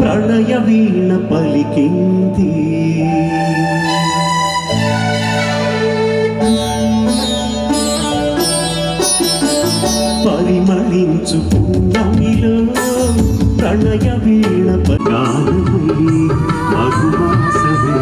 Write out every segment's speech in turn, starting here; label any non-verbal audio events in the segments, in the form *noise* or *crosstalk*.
ప్రణయ వీణ పలికింది. పరిమళించు పున్నమిలో ప్రణయ వీణ పగానమై మధుమాసమే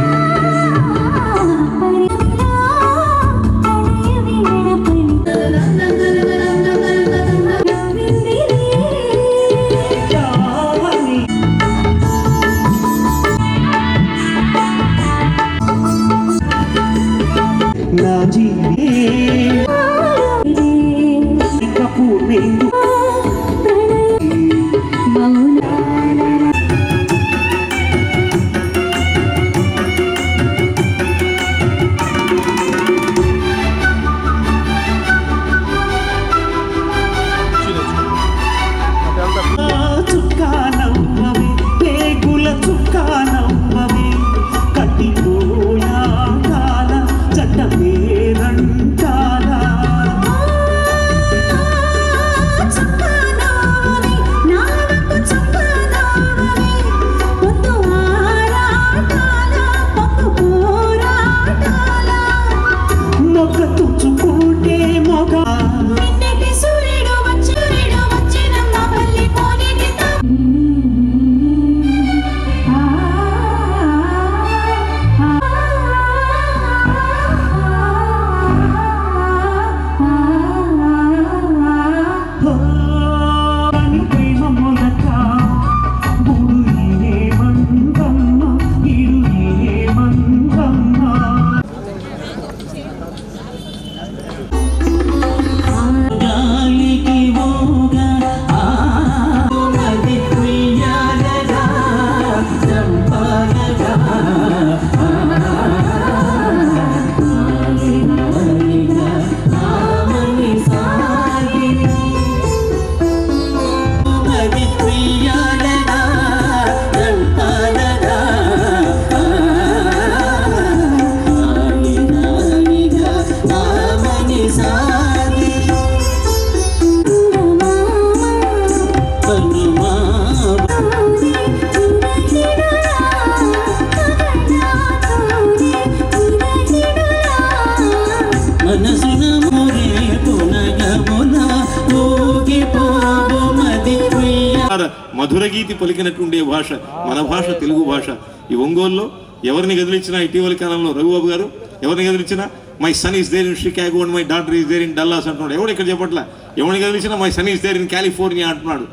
మధుర పలికినట్టుండే భాష మన భాష తెలుగు భాష. ఈ ఒంగోలులో ఎవరిని గదిలించినా ఇటీవలి కాలంలో రఘుబాబు గారు ఎవరిని గదిలించినా my son is there in Chicago and my daughter is there in Dallas అంటున్నాడు. ఎవడు ఇక్కడ చెప్పట్లా? ఎవరిని గదిలించినా my son is there in California అంటున్నాడు.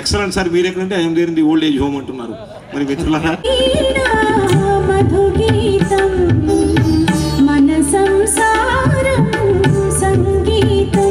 ఎక్సలెంట్ సార్ మీరు ఎక్కడంటే I'm there in the old age home అంటున్నారు. మరి మిత్రులారా? మన సంసారం సంగీతం.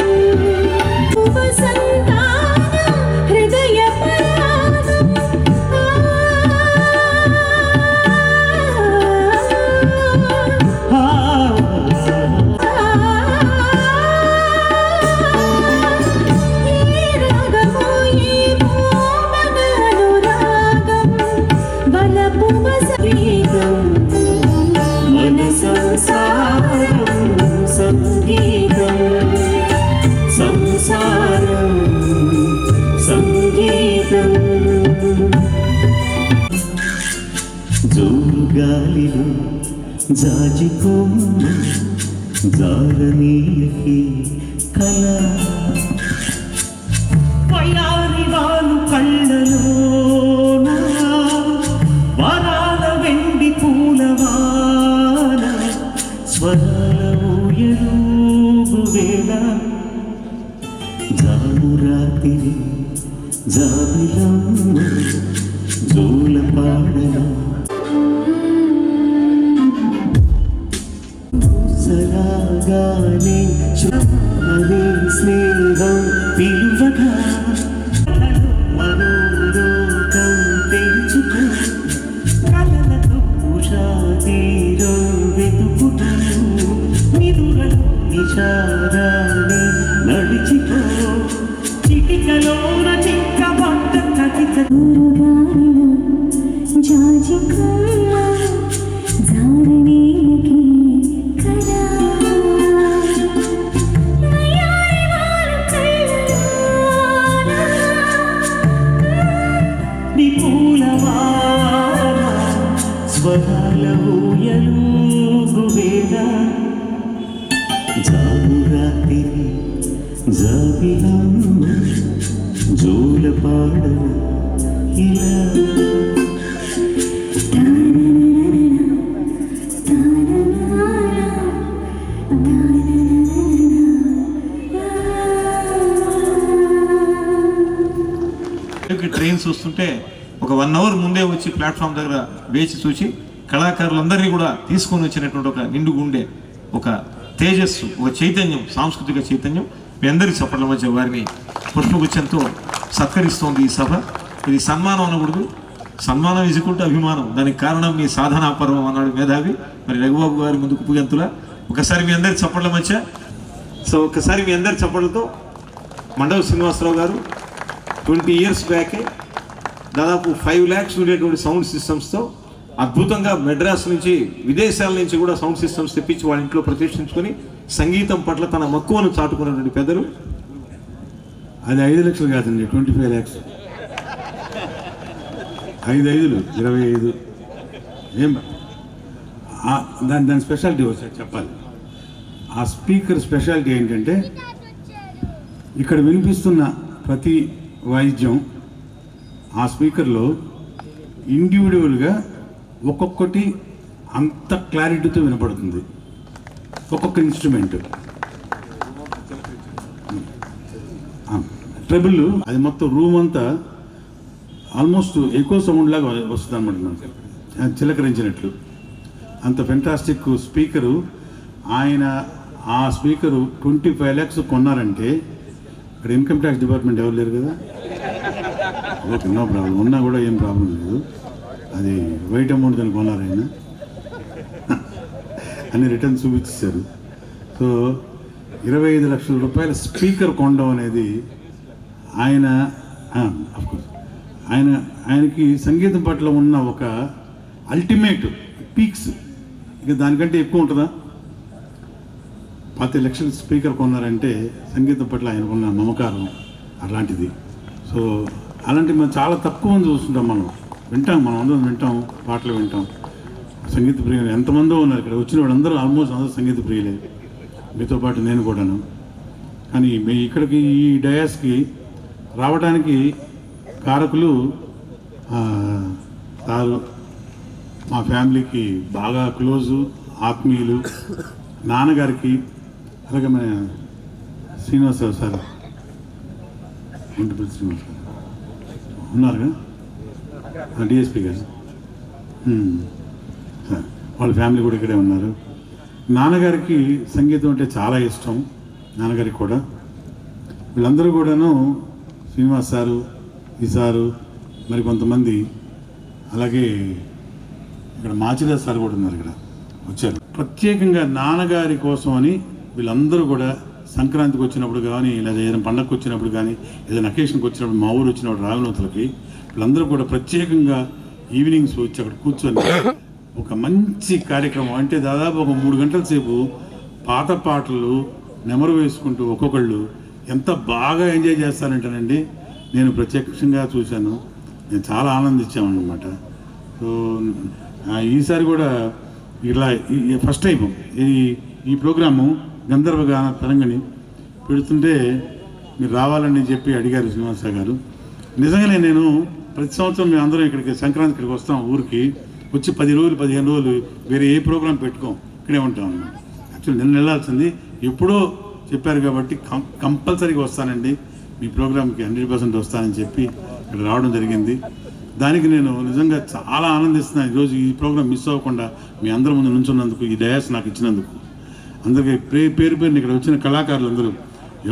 గాలిలో జాజికోమ్మ జారనీయకి కళ da da వేచి చూసి కళాకారులందరినీ కూడా తీసుకొని వచ్చినటువంటి ఒక నిండు గుండె ఒక తేజస్సు ఒక చైతన్యం సాంస్కృతిక చైతన్యం మీ అందరి చప్పట్ల మధ్య వారిని పుష్పగుచ్చంతో సత్కరిస్తోంది ఈ సభ. ఇది సన్మానం అనకూడదు. సన్మానం ఇసుకుంటే అభిమానం. దానికి కారణం మీ సాధనా పర్వం అన్నాడు మేధావి. మరి రఘుబాబు గారి ముందుకు పుగంతుల ఒకసారి మీ అందరి చప్పట్ల మధ్య. సో ఒకసారి మీ అందరి చప్పట్లతో మండవ శ్రీనివాసరావు గారు ట్వంటీ ఇయర్స్ బ్యాకే దాదాపు ఫైవ్ ల్యాక్స్ ఉండేటువంటి సౌండ్ సిస్టమ్స్తో అద్భుతంగా మెడ్రాస్ నుంచి విదేశాల నుంచి కూడా సౌండ్ సిస్టమ్స్ తెప్పించి వాళ్ళ ఇంట్లో ప్రతిష్ఠించుకొని సంగీతం పట్ల తన మక్కువను చాటుకున్నటువంటి పెద్దలు. అది ఐదు లక్షలు కాదండి ట్వంటీ ఫైవ్ ల్యాక్స్. ఐదు ఐదులు ఇరవై ఐదు. ఏం దాని దాని స్పెషాలిటీ ఒకసారి చెప్పాలి. ఆ స్పీకర్ స్పెషాలిటీ ఏంటంటే ఇక్కడ వినిపిస్తున్న ప్రతి వాయిద్యం ఆ స్పీకర్లో ఇండివిజువల్గా ఒక్కొక్కటి అంత క్లారిటీతో వినపడుతుంది. ఒక్కొక్క ఇన్స్ట్రుమెంట్ ట్రబుల్ అది మొత్తం రూమ్ అంతా ఆల్మోస్ట్ ఎక్కువ సౌండ్ లాగా వస్తుంది అనమాట చిలకరించినట్లు. అంత ఫెంటాస్టిక్ స్పీకరు ఆయన ఆ స్పీకరు ట్వంటీ ఫైవ్ ల్యాక్స్ కొన్నారంటే ఇక్కడ ఇన్కమ్ ట్యాక్స్ డిపార్ట్మెంట్ ఎవరు లేరు కదా? ఓకే నో ప్రాబ్లం ఉన్నా కూడా ఏం ప్రాబ్లం లేదు. అది వైట్ అమౌంట్ దాన్ని కొన్నారు ఆయన. రిటర్న్ చూపించారు సో ఇరవై ఐదు లక్షల రూపాయల స్పీకర్ కొనడం అనేది ఆయన అఫ్కోర్స్ ఆయన ఆయనకి సంగీతం పట్ల ఉన్న ఒక అల్టిమేట్ పీక్స్ ఇక దానికంటే ఎక్కువ ఉంటుందా? పది లక్షల స్పీకర్ కొన్నారంటే సంగీతం పట్ల ఆయనకున్న మమకారం అలాంటిది. సో అలాంటి మనం చాలా తక్కువ చూస్తుంటాం మనం. వింటాం మనం అందరం వింటాం పాటలు వింటాం. సంగీత ప్రియులు ఎంతమందో ఉన్నారు ఇక్కడ. వచ్చిన వాళ్ళందరూ ఆల్మోస్ట్ అందరూ సంగీత ప్రియులే. మీతో పాటు నేను కూడాను. కానీ మీ ఇక్కడికి ఈ డయాస్కి రావడానికి కారకులు ఆ, సారు మా ఫ్యామిలీకి బాగా క్లోజు ఆత్మీయులు. నాన్నగారికి అలాగే మన శ్రీనివాసరావు సార్. ఒంటిపల్లి శ్రీనివాసరావు. ఉన్నారుగా? డిఎస్పి గారు. వాళ్ళ ఫ్యామిలీ కూడా ఇక్కడే ఉన్నారు. నాన్నగారికి సంగీతం అంటే చాలా ఇష్టం నాన్నగారికి కూడా. వీళ్ళందరూ కూడాను శ్రీనివాస్ సారు ఈ సారు మరి కొంతమంది అలాగే ఇక్కడ మాచిదాస్ సార్ కూడా ఉన్నారు ఇక్కడ వచ్చారు. ప్రత్యేకంగా నాన్నగారి కోసం అని వీళ్ళందరూ కూడా సంక్రాంతికి వచ్చినప్పుడు కానీ లేదా ఏదైనా పండగకు వచ్చినప్పుడు కానీ ఏదైనా అకేషన్కి వచ్చినప్పుడు మా ఊరు వచ్చినప్పుడు రావినవతలకి వీళ్ళందరూ కూడా ప్రత్యేకంగా ఈవినింగ్స్ వచ్చి అక్కడ కూర్చొని ఒక మంచి కార్యక్రమం. అంటే దాదాపు ఒక మూడు గంటల సేపు పాత పాటలు నెమరు వేసుకుంటూ ఒక్కొక్కళ్ళు ఎంత బాగా ఎంజాయ్ చేస్తారంటేనండి నేను ప్రత్యక్షంగా చూశాను. నేను చాలా ఆనందించామన్నమాట. సో ఈసారి కూడా ఇలా ఈ- ఫస్ట్ టైం ఈ ఈ ప్రోగ్రాము గంధర్వ గాన తరంగని పెడుతుంటే మీరు రావాలని చెప్పి అడిగారు శ్రీనివాస గారు. నిజంగానే నేను ప్రతి సంవత్సరం మేము అందరం ఇక్కడికి సంక్రాంతి ఇక్కడికి వస్తాం ఊరికి. వచ్చి పది రోజులు పదిహేను రోజులు వేరే ఏ ప్రోగ్రాం పెట్టుకోం. ఇక్కడే ఉంటాం అన్నమాట. యాక్చువల్లీ నిన్న వెళ్ళాల్సింది. ఎప్పుడో చెప్పారు కాబట్టి కం కంపల్సరీగా వస్తానండి. మీ ప్రోగ్రామ్కి హండ్రెడ్ పర్సెంట్ వస్తానని చెప్పి ఇక్కడ రావడం జరిగింది. దానికి నేను నిజంగా చాలా ఆనందిస్తున్నాను ఈరోజు ఈ ప్రోగ్రామ్ మిస్ అవ్వకుండా మీ అందరి ముందు నుంచున్నందుకు ఈ డయాస్ నాకు ఇచ్చినందుకు. అందరికీ పే పేరు పేరుని ఇక్కడ వచ్చిన కళాకారులు అందరూ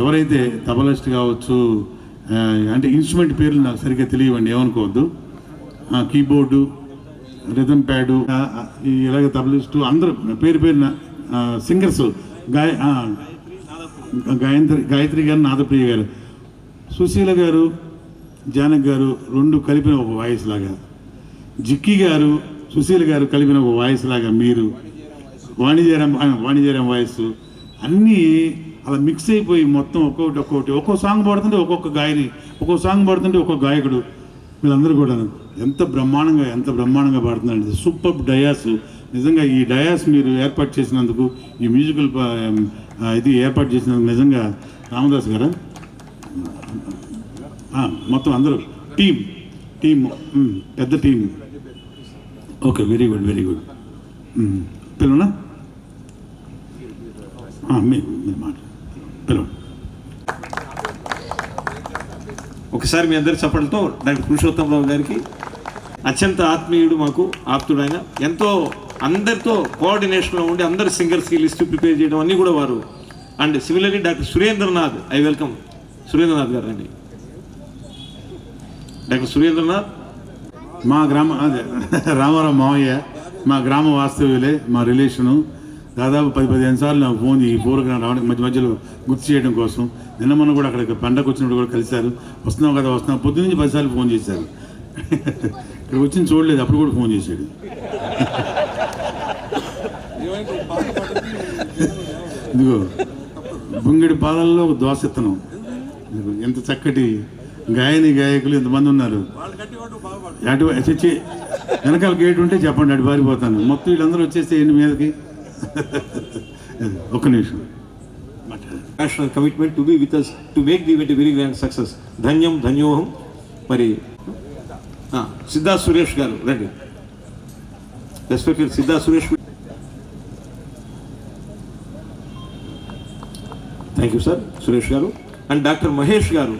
ఎవరైతే తబలిస్ట్ కావచ్చు అంటే ఇన్స్ట్రుమెంట్ పేర్లు నాకు సరిగ్గా తెలియవండి ఏమనుకోవద్దు. కీబోర్డు రిథమ్ ప్యాడు ఇలాగ తబలిస్టు అందరూ పేరు పేరున సింగర్స్ గాయ గాయత్రి గాయత్రి గారు నాదప్రియ గారు సుశీల గారు జానక్ గారు రెండు కలిపిన ఒక వాయిస్ లాగా. జిక్కి గారు సుశీల గారు కలిపిన ఒక వాయిస్ లాగా మీరు వాణిజ్యరం వాణిజ్యరం వాయిస్ అన్నీ అలా మిక్స్ అయిపోయి మొత్తం ఒక్కొక్కటి ఒక్కొక్కటి. ఒక్కో సాంగ్ పాడుతుంటే ఒక్కొక్క గాయని ఒక్కో సాంగ్ పాడుతుంటే ఒక్కొక్క గాయకుడు. వీళ్ళందరూ కూడా ఎంత బ్రహ్మాండంగా ఎంత బ్రహ్మాండంగా పాడుతున్నారండి సూపర్ డయాస్ నిజంగా ఈ డయాస్ మీరు ఏర్పాటు చేసినందుకు ఈ మ్యూజికల్ ఇది ఏర్పాటు చేసినందుకు నిజంగా రామదాస్ గారా? మొత్తం అందరూ. టీం టీం పెద్ద team okay very good very good. పిల్లనా? మీరు మీరు మాట. ఒకసారి మీ అందరి చప్పట్లతో డాక్టర్ పురుషోత్తమరావు గారికి అత్యంత ఆత్మీయుడు మాకు ఆప్తుడైన ఎంతో అందరితో కోఆర్డినేషన్లో ఉండి అందరి సింగర్స్కి లిస్ట్ ప్రిపేర్ చేయడం అన్నీ కూడా వారు. And similarly doctor Surendranath I welcome Surendranath గారు అండి. డాక్టర్ సురేంద్రనాథ్. మా గ్రామ అదే రామారావు మావయ్య మా గ్రామ వాస్తవ్యులే మా రిలేషను దాదాపు పది పదిహేను సార్లు నాకు ఫోన్ ఈ ప్రోగ్రాం రావడానికి మధ్య మధ్యలో గుర్తు చేయడం కోసం నిన్న మొన్న కూడా అక్కడికి పండగ వచ్చినప్పుడు కూడా కలిశారు వస్తున్నాం కదా వస్తున్నాం పొద్దు నుంచి పదిసార్లు ఫోన్ చేశారు ఇక్కడ వచ్చిన చూడలేదు అప్పుడు కూడా ఫోన్ చేశాడు ఇదిగో బుంగిడి పాలల్లో ఒక దోశ ఇత్తనం ఎంత చక్కటి గాయని గాయకులు ఎంతమంది ఉన్నారు అటు చచ్చి వెనకాల గేట్ ఉంటే చెప్పండి అటు పారిపోతాను మొత్తం వీళ్ళందరూ వచ్చేస్తే ఏంటి మీదకి *laughs* ఒక నిమిషం. National commitment to be with us to make the event very grand success ధన్యం ధన్యోహం. మరి ఆ, సురేష్ గారు రండి. Respected Siddharth Suresh. Thank you sir Suresh గారు. అండ్ డాక్టర్ మహేష్ గారు.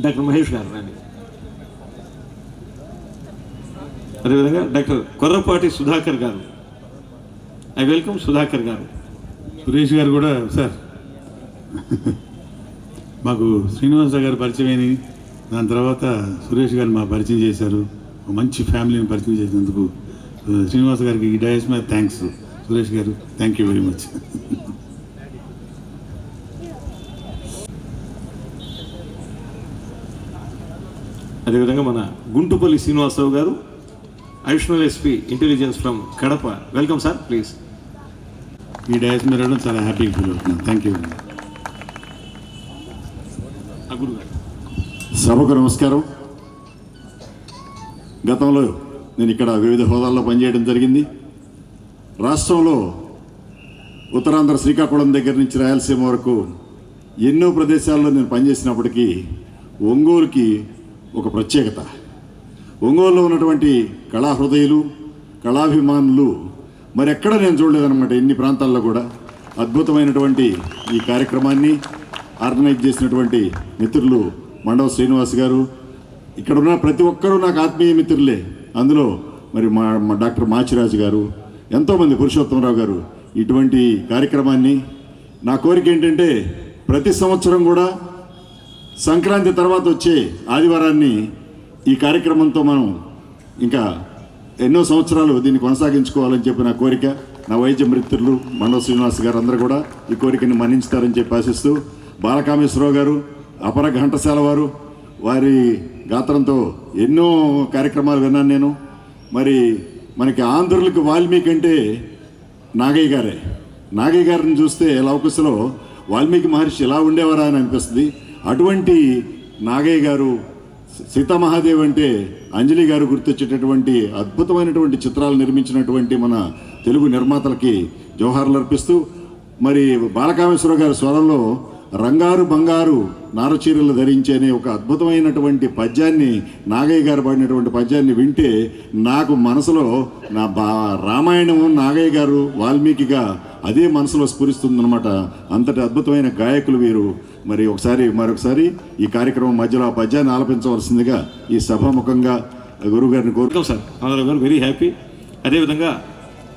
డాక్టర్ మహేష్ గారు రండి. అదేవిధంగా డాక్టర్ కొర్రపాటి సుధాకర్ గారు. ఐ వెల్కమ్ సుధాకర్ గారు. సురేష్ గారు కూడా సార్. మాకు శ్రీనివాస గారు పరిచయమైనవి దాని తర్వాత సురేష్ గారు మా పరిచయం చేశారు. మంచి ఫ్యామిలీని పరిచయం చేసినందుకు శ్రీనివాస గారికి ఈ డయస్ మీద థ్యాంక్స్ సురేష్ గారు థ్యాంక్ యూ వెరీ మచ్. అదేవిధంగా మన గుంటుపల్లి శ్రీనివాసరావు గారు additional SP intelligence from Kadapa. Welcome sir please. ఈ డయస్ రావడం చాలా హ్యాపీగా ఫీల్ అవుతున్నాను థ్యాంక్ యూ సభకు నమస్కారం. గతంలో నేను ఇక్కడ వివిధ హోదాల్లో పనిచేయడం జరిగింది. రాష్ట్రంలో ఉత్తరాంధ్ర శ్రీకాకుళం దగ్గర నుంచి రాయలసీమ వరకు ఎన్నో ప్రదేశాల్లో నేను పనిచేసినప్పటికీ ఒంగోలుకి ఒక ప్రత్యేకత. ఒంగోలులో ఉన్నటువంటి కళాహృదయులు కళాభిమానులు మరి ఎక్కడ నేను చూడలేదన్నమాట ఎన్ని ప్రాంతాల్లో కూడా. అద్భుతమైనటువంటి ఈ కార్యక్రమాన్ని ఆర్గనైజ్ చేసినటువంటి మిత్రులు మండవ శ్రీనివాస్ గారు. ఇక్కడ ఉన్న ప్రతి ఒక్కరూ నాకు ఆత్మీయ మిత్రులే. అందులో మరి మా మా డాక్టర్ మాచిరాజు గారు ఎంతోమంది పురుషోత్తమరావు గారు ఇటువంటి కార్యక్రమాన్ని. నా కోరిక ఏంటంటే ప్రతి సంవత్సరం కూడా సంక్రాంతి తర్వాత వచ్చే ఆదివారాన్ని ఈ కార్యక్రమంతో మనం ఇంకా ఎన్నో సంవత్సరాలు దీన్ని కొనసాగించుకోవాలని చెప్పి నా కోరిక నా వైద్య మిత్రులు మండవ శ్రీనివాస్ గారు అందరూ కూడా ఈ కోరికని మన్నించుతారని చెప్పి ఆశిస్తూ బాలకామేశ్వరరావు గారు అపర ఘంటసాల వారు వారి గాత్రంతో ఎన్నో కార్యక్రమాలు విన్నాను నేను. మరి మనకి ఆంధ్రులకు వాల్మీకి అంటే నాగయ్య గారే. నాగయ్య గారిని చూస్తే లవకుశలో వాల్మీకి మహర్షి ఎలా ఉండేవారా అని అనిపిస్తుంది. అటువంటి నాగయ్య గారు సీతామహాదేవి అంటే అంజలి గారు గుర్తొచ్చేటటువంటి అద్భుతమైనటువంటి చిత్రాలు నిర్మించినటువంటి మన తెలుగు నిర్మాతలకి జోహార్లు అర్పిస్తూ మరి బాలకామేశ్వర గారి స్వరంలో రంగారు బంగారు నారచీరలు ధరించే అనే ఒక అద్భుతమైనటువంటి పద్యాన్ని నాగయ్య గారు పాడినటువంటి పద్యాన్ని వింటే నాకు మనసులో నా బా రామాయణము నాగయ్య గారు వాల్మీకిగా అదే మనసులో స్ఫురిస్తుందన్నమాట. అంతటి అద్భుతమైన గాయకులు వీరు. మరి ఒకసారి మరొకసారి ఈ కార్యక్రమం మధ్యలో ఆ పద్యాన్ని ఆలపించవలసిందిగా ఈ సభాముఖంగా గురుగారిని గారిని వెల్కమ్ సార్. ఆంధ్ర గారు వెరీ హ్యాపీ. అదేవిధంగా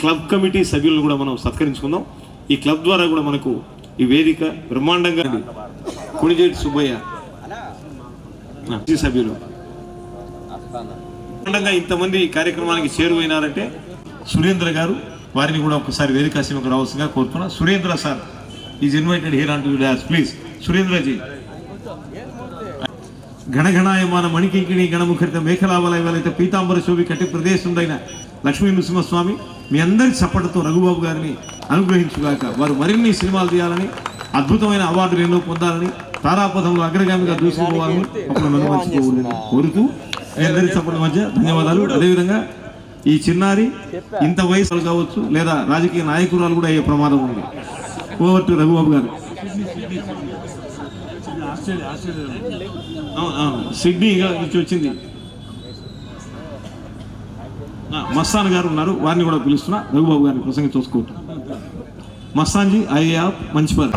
క్లబ్ కమిటీ సభ్యులను కూడా మనం సత్కరించుకుందాం. ఈ క్లబ్ ద్వారా కూడా మనకు ఈ వేదిక బ్రహ్మాండంగా కుణిజేటి సుబ్బయ్య సభ్యులు. బ్రహ్మాండంగా ఇంతమంది ఈ కార్యక్రమానికి చేరువైనారంటే సురేంద్ర గారు వారిని కూడా ఒకసారి వేదిక సీమకు రావాల్సిందిగా కోరుతున్నా. Surendra sir is invited here on to please. Surendraji. గణగణాయమాన మణికింకిణి గణముఖరిత మేఖలావలయవలైత పీతాంబర శోభి కట్టి ప్రదేశందైన లక్ష్మీ నృసింహస్వామి మీ అందరి చప్పటితో రఘుబాబు గారిని అనుగ్రహించుగాక వారు మరిన్ని సినిమాలు తీయాలని అద్భుతమైన అవార్డులు ఎన్నో పొందాలని తారాపథంలో అగ్రగామిగా దూసుకోవాలని ఒక మనమర్చిపోవాలని కోరుతూ ఇద్దరి చప్పట్ల మధ్య ధన్యవాదాలు. అదేవిధంగా ఈ చిన్నారి ఇంత వయసు కావచ్చు లేదా రాజకీయ నాయకురాలు కూడా అయ్యే ప్రమాదం ఉంది. ఓవర్ టు రఘుబాబు గారు. ఆస్ట్రేలియా అవును. సిడ్నీ నుంచి వచ్చింది. మస్తాన్ గారు ఉన్నారు. వారిని కూడా పిలుస్తున్నా. రఘుబాబు గారిని ప్రసంగం చూసుకోవటం. మస్తాన్జీ ఐ యాప్ మంచి పని.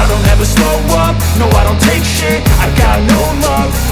I don't ever slow up, no I don't take shit. I got no love.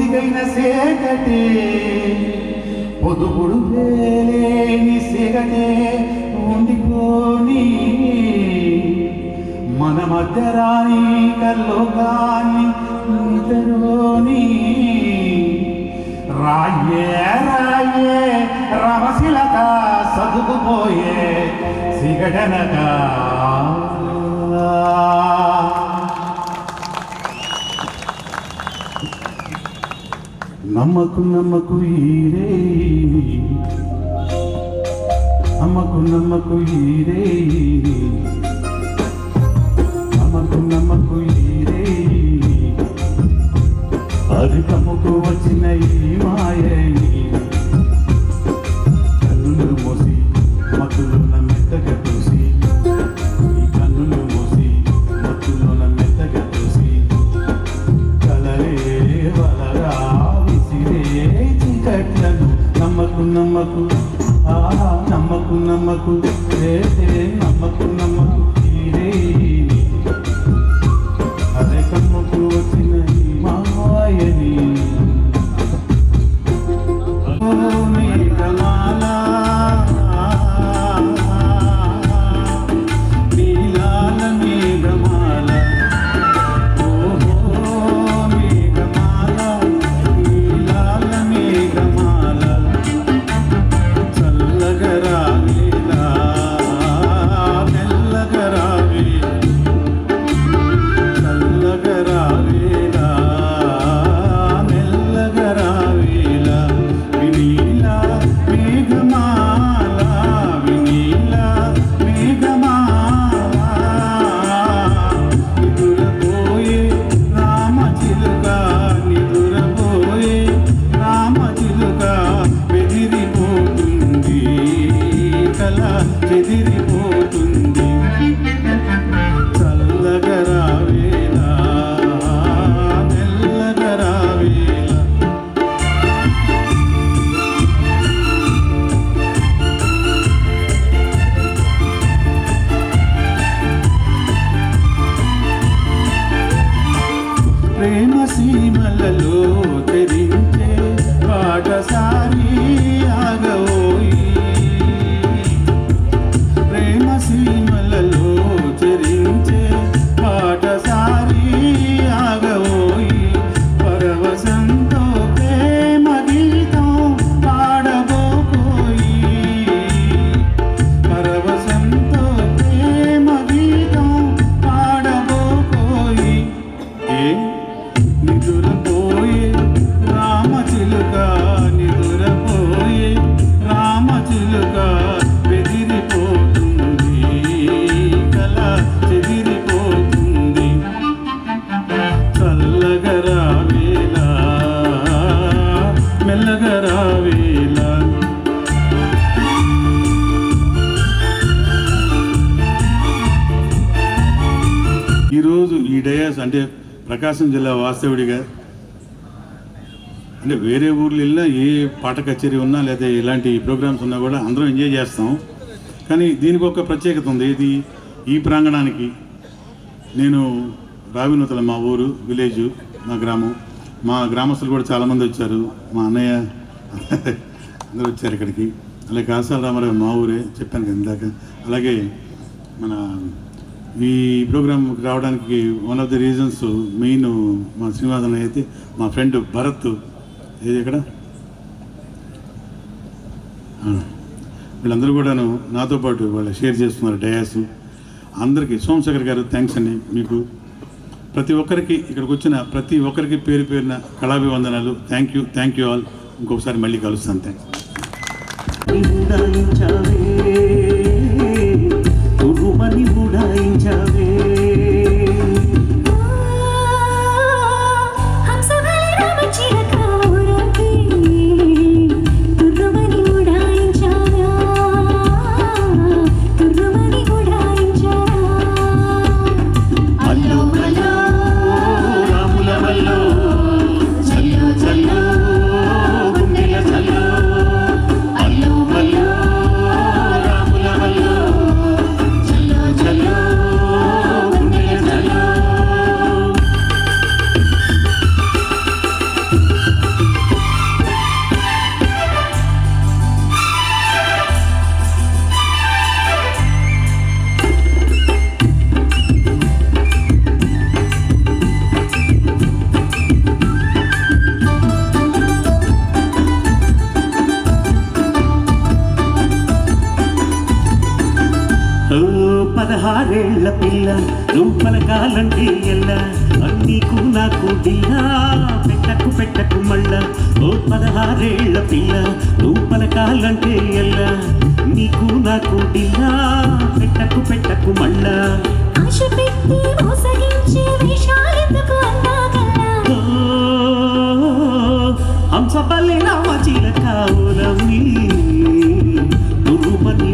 ఒదిగైన సేకటే పొదుపుడు లేని చీకటే ఉండిపోని. మన మధ్య రాని కల్లోకాన్ని నిద్రోని రాయే రాయే రమశిలక సదుకుపోయే సిగడనక నమ్మకు నమ్మకు ఈరే. నమ్మకు నమ్మకు ఈరే. నమ్మకు నమ్మకు ఈరే. అధికముకు వచ్చిన ఈ సీమలలో ఈరోజు ఈ డయాస్ అంటే ప్రకాశం జిల్లా వాస్తవుడిగా అంటే వేరే ఊర్లు వెళ్ళినా ఏ పాట కచేరీ ఉన్నా లేదా ఇలాంటి ప్రోగ్రామ్స్ ఉన్నా కూడా అందరం ఎంజాయ్ చేస్తాం. కానీ దీనికి ఒక ప్రత్యేకత ఉంది. ఇది ఈ ప్రాంగణానికి. నేను రావినూతల మా ఊరు విలేజ్ మా గ్రామం. మా గ్రామస్తులు కూడా చాలామంది వచ్చారు. మా అన్నయ్య అందరూ వచ్చారు ఇక్కడికి. అలాగే కాసాల రామారావు మా ఊరే చెప్పాను కదా ఇందాక. అలాగే మన ఈ ప్రోగ్రాంకి రావడానికి one of the reasons main మా శ్రీనివాసన్ అయితే మా ఫ్రెండ్ భరత్. ఏది ఎక్కడ వీళ్ళందరూ కూడాను నాతో పాటు వాళ్ళు షేర్ చేస్తున్నారు డయాస్. అందరికీ సోమశేఖర్ గారు థ్యాంక్స్ అండి మీకు. ప్రతి ఒక్కరికి ఇక్కడికి వచ్చిన ప్రతి ఒక్కరికి పేరు పేరున కళాభివందనాలు. Thank you thank you all ఇంకొకసారి మళ్ళీ కలుస్తాను. థ్యాంక్స్ పదహారేళ్ళ పిల్ల నువ్వు పలకాలంటే ఎల్ల. నీకు నాకు దిల్లా పెట్టకు పెట్టకు మళ్ళ. ఓ పదహారేళ్ళ పిల్ల నువ్వు పలకాలంటే ఎల్ల. నీకు నాకు దిల్లా పెట్టకు పెట్టకు మళ్ళా. ఆశ పెట్టి మోసగించే వేషాలెందుకు రామ తురుమని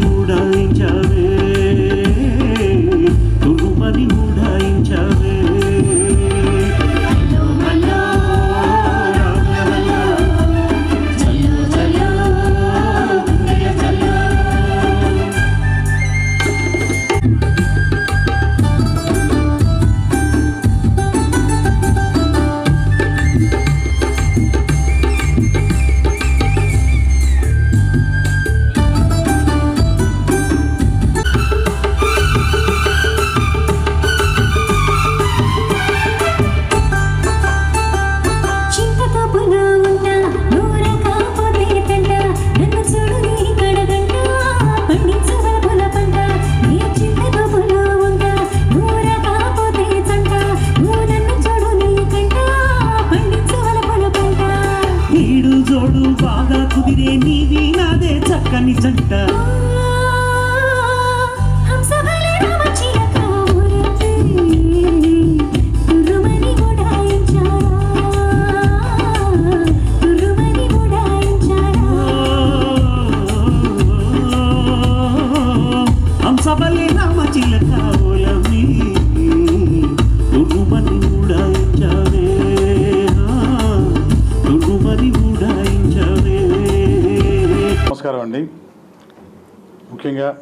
ముఖ్యంగా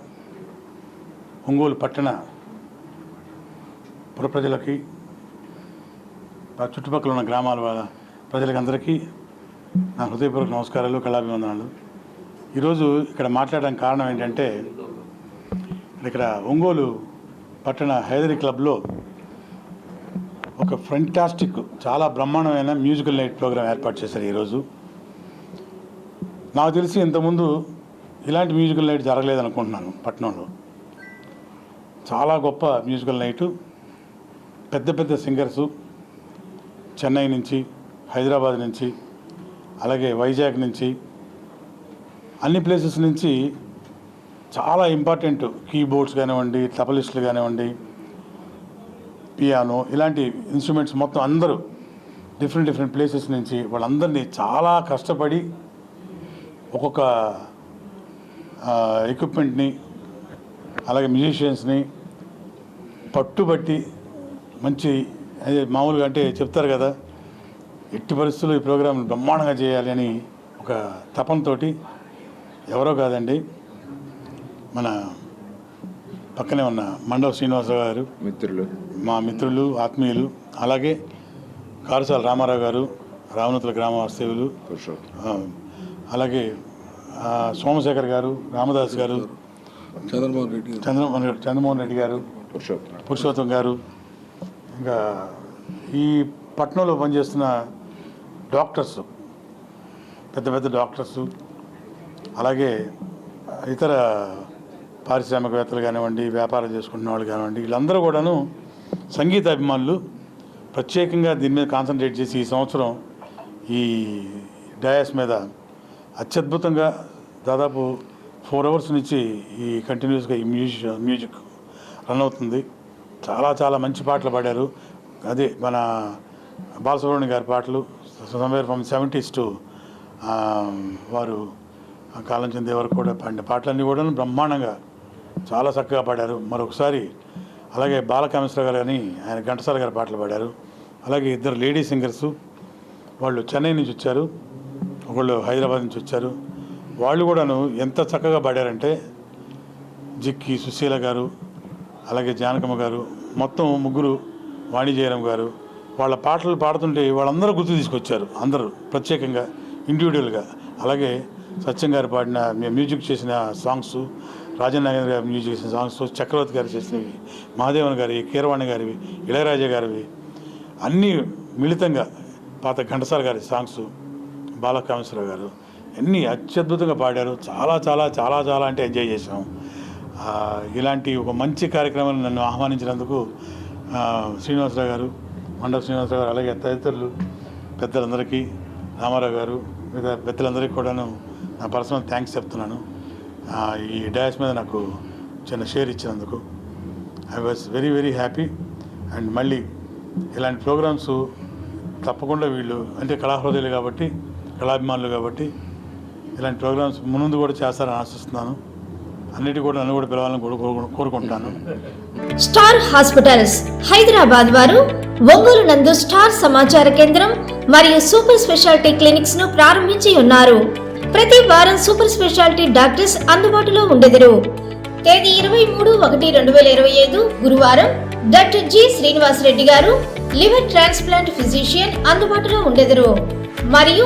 ఒంగోలు పట్టణ పుర ప్రజలకి చుట్టుపక్కల ఉన్న గ్రామాల వాళ్ళ అందరికీ నా హృదయపూర్వక నమస్కారాలు కళాభివందనాలు. ఈరోజు ఇక్కడ మాట్లాడడానికి కారణం ఏంటంటే ఇక్కడ ఒంగోలు పట్టణ హైదరీ క్లబ్లో ఒక ఫ్రంటాస్టిక్ చాలా బ్రహ్మాండమైన మ్యూజికల్ నైట్ ప్రోగ్రాం ఏర్పాటు చేశారు ఈరోజు. నాకు తెలిసి ఇంతకుముందు ఇలాంటి మ్యూజికల్ నైట్ జరగలేదు అనుకుంటున్నాను పట్టణంలో చాలా గొప్ప మ్యూజికల్ నైటు పెద్ద పెద్ద సింగర్సు చెన్నై నుంచి హైదరాబాద్ నుంచి అలాగే వైజాగ్ నుంచి అన్ని ప్లేసెస్ నుంచి చాలా ఇంపార్టెంట్ కీబోర్డ్స్ కానివ్వండి తబలిస్టులు కానివ్వండి పియానో ఇలాంటి ఇన్స్ట్రుమెంట్స్ మొత్తం అందరూ డిఫరెంట్ డిఫరెంట్ ప్లేసెస్ నుంచి వాళ్ళందరినీ చాలా కష్టపడి ఒక్కొక్క ఎక్విప్మెంట్ని అలాగే మ్యూజిషియన్స్ని పట్టుబట్టి మంచి అదే మామూలుగా అంటే చెప్తారు కదా ఎట్టి పరిస్థితుల్లో ఈ ప్రోగ్రాం బ్రహ్మాండంగా చేయాలి అని ఒక తపంతోటి ఎవరో కాదండి మన పక్కనే ఉన్న మండవ శ్రీనివాసరావు గారు మిత్రులు. మా మిత్రులు ఆత్మీయులు అలాగే కారుసాల రామారావు గారు రామనతుల గ్రామ ఆ, అలాగే సోమశేఖర్ గారు రామదాస్ గారు చంద్రమోహన్ రెడ్డి చంద్రమోహన్ చంద్రమోహన్ రెడ్డి గారు పురుషోత్తం. పురుషోత్తం గారు ఇంకా ఈ పట్టణంలో పనిచేస్తున్న డాక్టర్స్ పెద్ద పెద్ద డాక్టర్స్ అలాగే ఇతర పారిశ్రామికవేత్తలు కానివ్వండి వ్యాపారం చేసుకుంటున్న వాళ్ళు కానివ్వండి వీళ్ళందరూ కూడాను సంగీత అభిమానులు ప్రత్యేకంగా దీని మీద కాన్సన్ట్రేట్ చేసి ఈ సంవత్సరం ఈ డయాస్ మీద అత్యద్భుతంగా దాదాపు ఫోర్ అవర్స్ నుంచి ఈ కంటిన్యూస్గా ఈ మ్యూజిక్ మ్యూజిక్ రన్ అవుతుంది చాలా చాలా మంచి పాటలు పాడారు అదే మన బాలసుబ్రహ్మణ్యం గారి పాటలు సమ్వేర్ ఫ్రమ్ సెవెంటీస్ టు వారు ఆ కాలం చెందే వరకు కూడా పాడిన పాటలన్నీ కూడా బ్రహ్మాండంగా చాలా చక్కగా పాడారు మరొకసారి అలాగే బాలకామేశ్వర గారు అని ఆయన ఘంటసాల గారి పాటలు పాడారు అలాగే ఇద్దరు లేడీ సింగర్సు వాళ్ళు చెన్నై నుంచి వచ్చారు ఒకళ్ళు హైదరాబాద్ నుంచి వచ్చారు. వాళ్ళు కూడాను ఎంత చక్కగా పాడారంటే జిక్కి సుశీల గారు అలాగే జానకమ్మ గారు మొత్తం ముగ్గురు వాణిజయరాం గారు వాళ్ళ పాటలు పాడుతుంటే వాళ్ళందరూ గుర్తు తీసుకొచ్చారు. అందరూ ప్రత్యేకంగా ఇండివిజువల్గా అలాగే సత్యం గారు పాడిన మ్యూజిక్ చేసిన సాంగ్స్ రాజనారాయణ గారు మ్యూజిక్ చేసిన సాంగ్స్ చక్రవర్తి గారు చేసినవి మహాదేవన్ గారి కీరవాణి గారివి ఇళయరాజా గారివి అన్నీ మిళితంగా పాత ఘంటసాల గారి సాంగ్స్ బాలకామేశ్వరరావు గారు అన్నీ అత్యద్భుతంగా పాడారు. చాలా చాలా చాలా చాలా అంటే ఎంజాయ్ చేసాం ఇలాంటి ఒక మంచి కార్యక్రమాన్ని నన్ను ఆహ్వానించినందుకు శ్రీనివాసరావు గారు మండప శ్రీనివాసరావు గారు అలాగే తదితరులు పెద్దలందరికీ రామారావు గారు మిగతా పెద్దలందరికీ కూడాను నా పర్సనల్ థ్యాంక్స్ చెప్తున్నాను. ఈ డాష్ మీద నాకు చిన్న షేర్ ఇచ్చినందుకు. I was very very happy. And మళ్ళీ ఇలాంటి ప్రోగ్రామ్స్ తప్పకుండా వీళ్ళు అంటే కళాహృదయులు కాబట్టి కళాభిమానులు కాబట్టి ఇలాంటి ప్రోగ్రామ్స్ ముందు కూడా చేస్తారని ఆశిస్తున్నాను. అన్నిటి కూడా నన్ను కూడా పిలవాలని కోరుకుంటాను. స్టార్ హాస్పిటల్స్ హైదరాబాద్ వారు ఒంగోలు నందు స్టార్ సమాచార కేంద్రం మరియు సూపర్ స్పెషాలిటీ క్లినిక్స్ను ప్రారంభించి ఉన్నారు. ప్రతి వారం సూపర్ స్పెషాలిటీ డాక్టర్స్ అందుబాటులో ఉండెదరు. తేదీ ఇరవై మూడు ఒకటి రెండు వేల ఇరవై ఐదు గురువారం డాక్టర్ జి శ్రీనివాస్ రెడ్డి గారు లివర్ ట్రాన్స్ప్లాంట్ ఫిజిషియన్ అందుబాటులో ఉండెదరు. మరియు